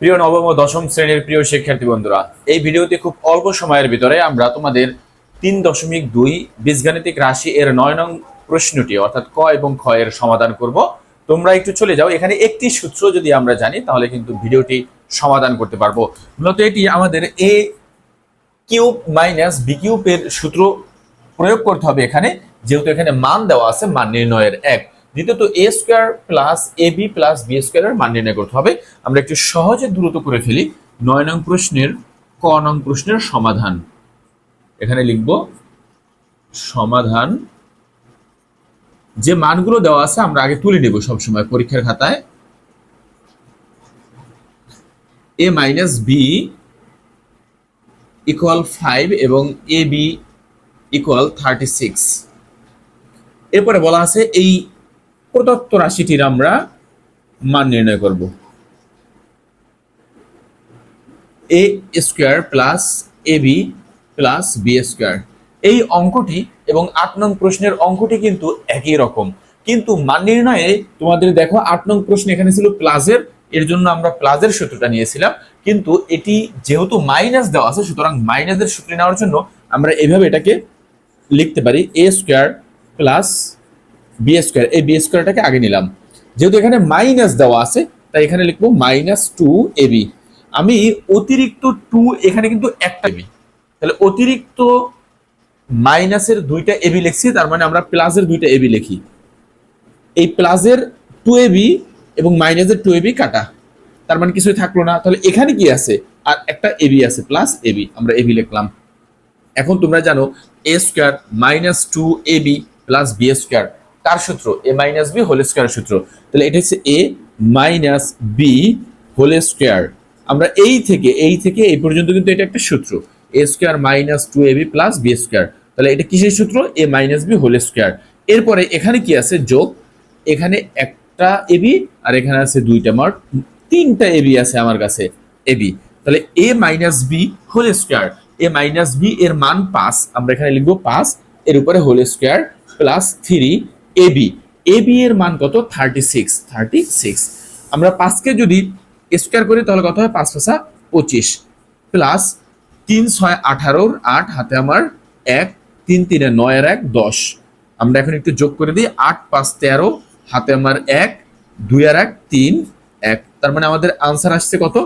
প্রিয় নবম ও দশম শ্রেণির প্রিয় শিক্ষার্থী বন্ধুরা, এই ভিডিওতে খুব অল্প সময়ের ভিতরে আমরা তোমাদের তিন দশমিক দুই বীজগাণিতিক রাশি এর নয় নং প্রশ্নটি, অর্থাৎ ক এবং খ এর সমাধান করব। তোমরা একটু চলে যাও, এখানে একটি সূত্র যদি আমরা জানি, তাহলে কিন্তু ভিডিওটি সমাধান করতে পারব। মূলত এটি আমাদের এ কিউব মাইনাস বি কিউবের সূত্র প্রয়োগ করতে হবে এখানে, যেহেতু এখানে মান দেওয়া আছে, মান নির্ণয়ের এক। দ্বিতীয়ত A square plus A B plus B স্কোয়ারের মান নির্ণয় করতে হবে। আমরা একটু সহজে দ্রুত করে ফেলি। নয় নং প্রশ্নের, ক নং প্রশ্নের সমাধান। এখানে লিখব, সমাধান। যে মানগুলো দেওয়া আছে, আমরা আগে তুলে নেব সবসময় পরীক্ষার খাতায়। A minus B equal five এবং A B equal thirty six এরপরে বলা আছে, এই প্রদত্ত রাশিটির আমরা মান নির্ণয় করব। A square plus A B plus B square এই অঙ্কটি এবং আট নং প্রশ্নের অঙ্কটি কিন্তু একই রকম। কিন্তু মান নির্ণয়ে তোমাদের দেখো আট নং প্রশ্ন এখানে ছিল প্লাসের, এর জন্য আমরা প্লাসের সূত্রটা নিয়েছিলাম। কিন্তু এটি যেহেতু মাইনাস দেওয়া আছে, সুতরাং মাইনাসের সূত্র নেওয়ার জন্য আমরা এভাবে এটাকে লিখতে পারি A square plus B square, এই বি স্কোয়ারটাকে আগে নিলাম। যেহেতু এখানে মাইনাস দেওয়া আছে, তাই এখানে লিখব মাইনাস টু এ বি আমি অতিরিক্ত টু এখানে কিন্তু একটা এবি তাহলে অতিরিক্ত মাইনাসের দুইটা এবি লিখছি, তার মানে আমরা প্লাসের দুইটা এবি লিখি। এই প্লাসের টু এবি এবং মাইনাসের টু এবি কাটা। তার মানে কিছুই থাকল না। তাহলে এখানে কি আছে? আর একটা এবি আছে প্লাস এবি আমরা এবি লিখলাম। এখন তোমরা জানো A square minus two A B plus B square কার সূত্র? A minus B whole square সূত্র। তাহলে এটা হচ্ছে A minus B whole square আমরা এই থেকে এই থেকে এই পর্যন্ত কিন্তু এটা একটা সূত্র। A square minus two A B plus B square তাহলে এটা কিসের সূত্র? A minus B whole square এরপরে এখানে কি আছে? যোগ। এখানে একটা এবি আর এখানে আছে দুইটা মার তিনটা এবি আছে আমার কাছে এবি তাহলে A minus B whole square A minus B এর মান পাঁচ। আমরা এখানে লিখব পাঁচ। এর উপরে whole square plus three A B A B এর মান কত? থার্টি সিক্স থার্টি সিক্স আমরা পাঁচকে যদি স্কোয়ার করি, তাহলে কত হয়? পাঁচ পাঁচা পঁচিশ। প্লাস তিন ছয় আঠারোর আট, হাতে আমার এক, তিন তিনে নয় আর এক, দশ। আমরা এখন একটু যোগ করে দিই। আট পাঁচ তেরো, হাতে আমার এক দুই আর এক, তিন, এক। তার মানে আমাদের আনসার আসছে কত?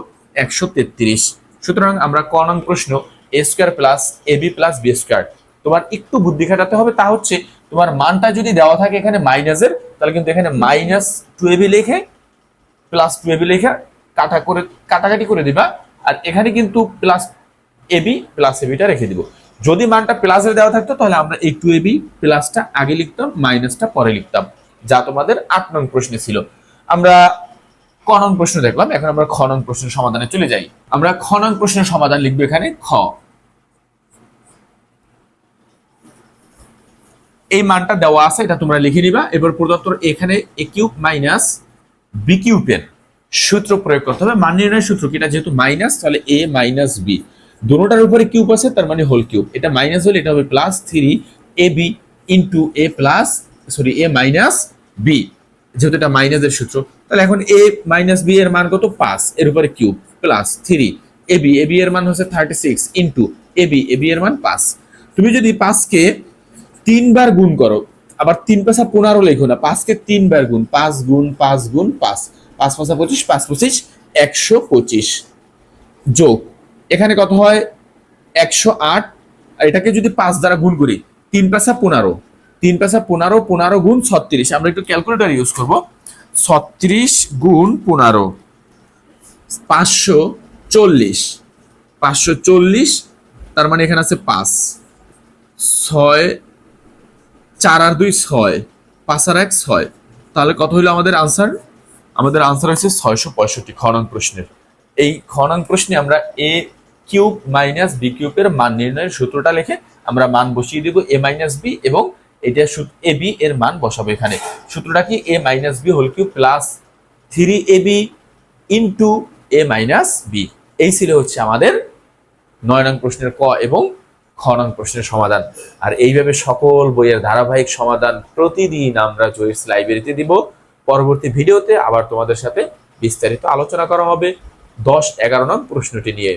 একশো তেত্রিশ। সুতরাং আমরা ক নং প্রশ্ন A square plus A B plus B square তোমার একটু বুদ্ধি খাটাতে হবে। তা হচ্ছে তোমার মানটা যদি দেওয়া থাকে এখানে মাইনাসের তাহলে কিন্তু এখানে মাইনাস টু এবি লিখে প্লাস টু এবি লিখে কাটা করে, কাটাকাটি করে দিবা। আর এখানে কিন্তু প্লাস এবি প্লাস এবিটা রেখে দিব। যদি মানটা প্লাসের দেওয়া থাকতো, তাহলে আমরা এই টু এবি প্লাসটা আগে লিখতাম মাইনাসটা পরে লিখতাম। যা তোমাদের আট নং প্রশ্নে ছিল। আমরা খনন প্রশ্ন দেখলাম, এখন আমরা খনন প্রশ্নের সমাধানে চলে যাই। আমরা খনন প্রশ্নের সমাধান লিখব এখানে, খ। এই মানটা দেওয়া আছে, এটা তোমরা লিখে নিবা। এবার প্রদত্ত এখানে এ কিউব মাইনাস বি কিউবের সূত্র প্রয়োগ করতে হবে। মান নির্ণয়ের সূত্র কি? এটা যেহেতু মাইনাস তাহলে এ মাইনাস বি দুটোটার উপরে কিউব আছে, তার মানে হোল কিউব এটা মাইনাস হলে এটা হবে plus three a b into a plus sorry a minus b যেহেতু এটা মাইনাসের সূত্র। তাহলে এখন এ মাইনাস বি এর মান কত? পাঁচ। এর উপরে cube plus three a b a b এর মান হচ্ছে thirty six into a b a b এর মান পাঁচ। তুমি যদি পাঁচকে তিনবার গুণ করো। আবার তিন পাঁচা পনেরো লেখো না, পাঁচকে তিনবার গুণ, পাঁচ গুণ পাঁচ গুণ, পাঁচ। পাঁচ পাঁচা পঁচিশ, পাঁচ পঁচিশ, একশো পঁচিশ। যোগ, এখানে কত হয়? একশো আট। আর এটাকে যদি পাঁচ দ্বারা গুণ করি, তিন পাঁচা পনেরো। তিন পাঁচা পনেরো পনেরো গুণ ছত্রিশ। আমরা একটু ক্যালকুলেটর ইউজ করব। ছত্রিশ গুণ পনেরো, পাঁচশো চল্লিশ। পাঁচশো চল্লিশ, তার মানে এখানে আছে পাঁচ। ছয় চার আর দুই ছয়, পাঁচ আর এক ছয়। তাহলে কত হইল আমাদের আনসার আমাদের আনসার হচ্ছে ছয়শো পঁয়ষট্টি খ প্রশ্নের। এই খ প্রশ্নে আমরা এ কিউব মাইনাস বি কিউবের মান নির্ণয়ের সূত্রটা লিখে আমরা মান বসিয়ে দিব এ মাইনাস বি এবং এটা এ বি এর মান বসাবো এখানে। সূত্রটা কি? A minus b whole cube plus three a b into a minus b এই ছিল হচ্ছে আমাদের নয় নং প্রশ্নের ক এবং খ নং প্রশ্নের সমাধান। আর এইভাবে সকল বইয়ের ধারাবাহিক সমাধান প্রতিদিন আমরা জয়েস লাইব্রেরিতে দিব। পরবর্তী ভিডিওতে আবার তোমাদের সাথে বিস্তারিত আলোচনা করা হবে। দশ এগারো নং প্রশ্নটি নিয়ে।